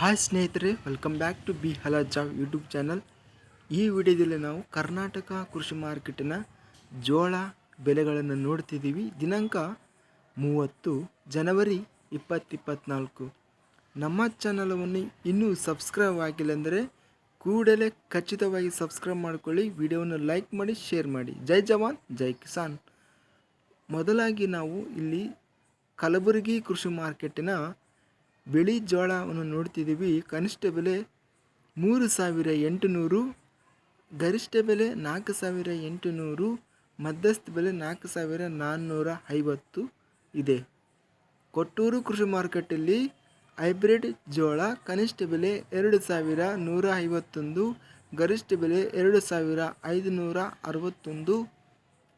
Hi ಸ್ನೇಹಿತರೆ welcome back to B ಹಲ job YouTube channel ಈ ವಿಡಿಯೋದಲ್ಲಿ ನಾವು ಕರ್ನಾಟಕ ಕೃಷಿ ಮಾರ್ಕೆಟಿನ ಜೋಳ ಬೆಲೆಗಳನ್ನು ನೋಡ್ತಿದ್ದೀವಿ. ದಿನಾಂಕ ಮೂವತ್ತು, ಜನವರಿ ಇಪ್ಪತ್ತಿಪ್ಪತ್ನಾಲ್ಕು. ನಮ್ಮ ಚಾನಲವನ್ನು ಇನ್ನೂ ಸಬ್ಸ್ಕ್ರೈಬ್ ಆಗಿಲ್ಲ ಅಂದರೆ ಕೂಡಲೇ ಖಚಿತವಾಗಿ ಸಬ್ಸ್ಕ್ರೈಬ್ ಮಾಡಿಕೊಳ್ಳಿ. ವಿಡಿಯೋವನ್ನು ಲೈಕ್ ಮಾಡಿ ಶೇರ್ ಮಾಡಿ. ಜೈ ಜವಾನ್, ಜೈ ಕಿಸಾನ್. ಮೊದಲಾಗಿ ನಾವು ಇಲ್ಲಿ ಕಲಬುರಗಿ ಕೃಷಿ ಮಾರ್ಕೆಟಿನ ಬಿಳಿ ಜೋಳವನ್ನು ನೋಡ್ತಿದ್ದೀವಿ. ಕನಿಷ್ಠ ಬೆಲೆ ಮೂರು ಸಾವಿರ ಎಂಟುನೂರು, ಗರಿಷ್ಠ ಬೆಲೆ ನಾಲ್ಕು ಸಾವಿರ ಎಂಟುನೂರು, ಮಧ್ಯಸ್ಥ ಬೆಲೆ ನಾಲ್ಕು ಸಾವಿರ ನಾನ್ನೂರ ಐವತ್ತು ಇದೆ. ಕೊಟ್ಟೂರು ಕೃಷಿ ಮಾರುಕಟ್ಟೆಯಲ್ಲಿ ಹೈಬ್ರಿಡ್ ಜೋಳ ಕನಿಷ್ಠ ಬೆಲೆ ಎರಡು ಸಾವಿರ ನೂರ ಐವತ್ತೊಂದು, ಗರಿಷ್ಠ ಬೆಲೆ ಎರಡು ಸಾವಿರ ಐದುನೂರ ಅರವತ್ತೊಂದು,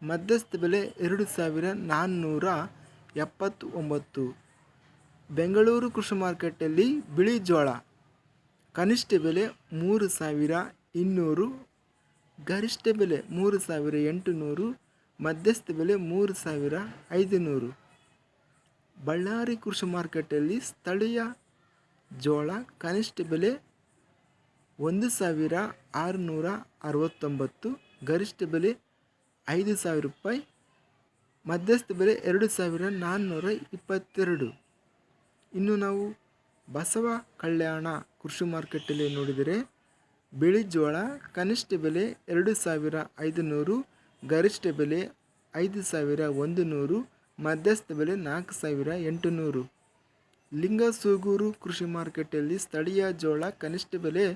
ಮಧ್ಯಸ್ಥ ಬೆಲೆ ಎರಡು ಸಾವಿರ ನಾನ್ನೂರ ಎಪ್ಪತ್ತೊಂಬತ್ತು. ಬೆಂಗಳೂರು ಕೃಷಿ ಮಾರ್ಕೆಟಲ್ಲಿ ಬಿಳಿ ಜೋಳ ಕನಿಷ್ಠ ಬೆಲೆ ಮೂರು ಸಾವಿರ ಇನ್ನೂರು. ಗರಿಷ್ಠ ಬೆಲೆ ಮೂರು ಸಾವಿರ ಎಂಟುನೂರು. ಮಧ್ಯಸ್ಥ ಬೆಲೆ ಮೂರು ಸಾವಿರ ಐದುನೂರು. ಬಳ್ಳಾರಿ ಕೃಷಿ ಮಾರ್ಕೆಟಲ್ಲಿ ಸ್ಥಳೀಯ ಜೋಳ ಕನಿಷ್ಠ ಬೆಲೆ ಒಂದು ಸಾವಿರ ಆರುನೂರ ಅರವತ್ತೊಂಬತ್ತು. ಗರಿಷ್ಠ ಬೆಲೆ ಐದು ಸಾವಿರ ರೂಪಾಯಿ. ಮಧ್ಯಸ್ಥ ಬೆಲೆ ಎರಡು ಸಾವಿರ ನಾನ್ನೂರ ಇಪ್ಪತ್ತೆರಡು. ಇನ್ನು ನಾವು ಬಸವ ಕಲ್ಯಾಣ ಕೃಷಿ ಮಾರ್ಕೆಟಲ್ಲಿ ನೋಡಿದರೆ ಬಿಳಿ ಜೋಳ ಕನಿಷ್ಠ ಬೆಲೆ ಎರಡು ಸಾವಿರ ಐದು ನೂರು ಗರಿಷ್ಠ ಬೆಲೆ ಐದು ಸಾವಿರ ಒಂದು ನೂರು ಮಧ್ಯಸ್ಥ ಬೆಲೆ ನಾಲ್ಕು ಸಾವಿರ ಎಂಟು ನೂರು ಲಿಂಗಸೂಗೂರು ಕೃಷಿ ಮಾರ್ಕೆಟಲ್ಲಿ ಸ್ಥಳೀಯ ಜೋಳ ಕನಿಷ್ಠ ಬೆಲೆ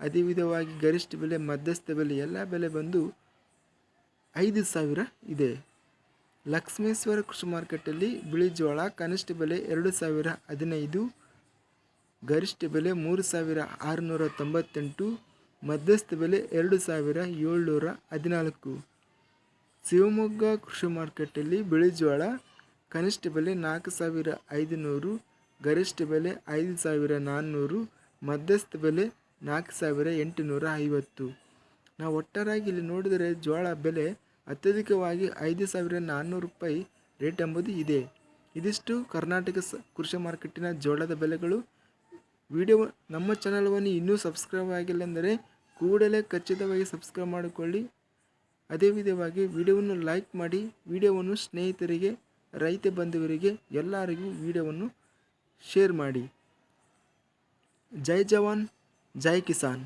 ಅದೇ ವಿಧವಾಗಿ ಗರಿಷ್ಠ ಬೆಲೆ ಮಧ್ಯಸ್ಥ ಬೆಲೆ ಎಲ್ಲ ಬೆಲೆ ಬಂದು ಐದು ಸಾವಿರ ಇದೆ. ಲಕ್ಷ್ಮೇಶ್ವರ ಕೃಷಿ ಮಾರುಕಟ್ಟೆಯಲ್ಲಿ ಬಿಳಿ ಜೋಳ, ಕನಿಷ್ಠ ಬೆಲೆ ಎರಡು ಸಾವಿರ ಹದಿನೈದು, ಗರಿಷ್ಠ ಬೆಲೆ ಮೂರು ಸಾವಿರ ಆರುನೂರ ತೊಂಬತ್ತೆಂಟು, ಮಧ್ಯಸ್ಥ ಬೆಲೆ ಎರಡು ಸಾವಿರ ಏಳ್ನೂರ ಹದಿನಾಲ್ಕು. ಶಿವಮೊಗ್ಗ ಕೃಷಿ ಮಾರುಕಟ್ಟೆಯಲ್ಲಿ ಬಿಳಿ ಜೋಳ, ಕನಿಷ್ಠ ಬೆಲೆ ನಾಲ್ಕು ಸಾವಿರ ಐದುನೂರು, ಗರಿಷ್ಠ ಬೆಲೆ ಐದು ಸಾವಿರ ನಾನ್ನೂರು, ಮಧ್ಯಸ್ಥ ಬೆಲೆ ನಾಲ್ಕು ಸಾವಿರ ಎಂಟುನೂರ ಐವತ್ತು. ನಾವು ಒಟ್ಟಾರಾಗಿ ಇಲ್ಲಿ ನೋಡಿದರೆ ಜೋಳ ಬೆಲೆ ಅತ್ಯಧಿಕವಾಗಿ ಐದು ಸಾವಿರ ನಾನ್ನೂರು ರೂಪಾಯಿ ರೇಟ್ ಎಂಬುದು ಇದೆ. ಇದಿಷ್ಟು ಕರ್ನಾಟಕ ಸ ಕೃಷಿ ಮಾರ್ಕೆಟಿನ ಜೋಳದ ಬೆಲೆಗಳು. ವಿಡಿಯೋ ನಮ್ಮ ಚಾನಲ್ವನ್ನು ಇನ್ನೂ ಸಬ್ಸ್ಕ್ರೈಬ್ ಆಗಿಲ್ಲ ಅಂದರೆ ಕೂಡಲೇ ಖಚಿತವಾಗಿ ಸಬ್ಸ್ಕ್ರೈಬ್ ಮಾಡಿಕೊಳ್ಳಿ. ಅದೇ ವಿಧವಾಗಿ ವಿಡಿಯೋವನ್ನು ಲೈಕ್ ಮಾಡಿ, ವಿಡಿಯೋವನ್ನು ಸ್ನೇಹಿತರಿಗೆ, ರೈತ ಬಂಧುವರಿಗೆ, ಎಲ್ಲರಿಗೂ ವಿಡಿಯೋವನ್ನು ಶೇರ್ ಮಾಡಿ. ಜೈ ಜವಾನ್, ಜೈ ಕಿಸಾನ್.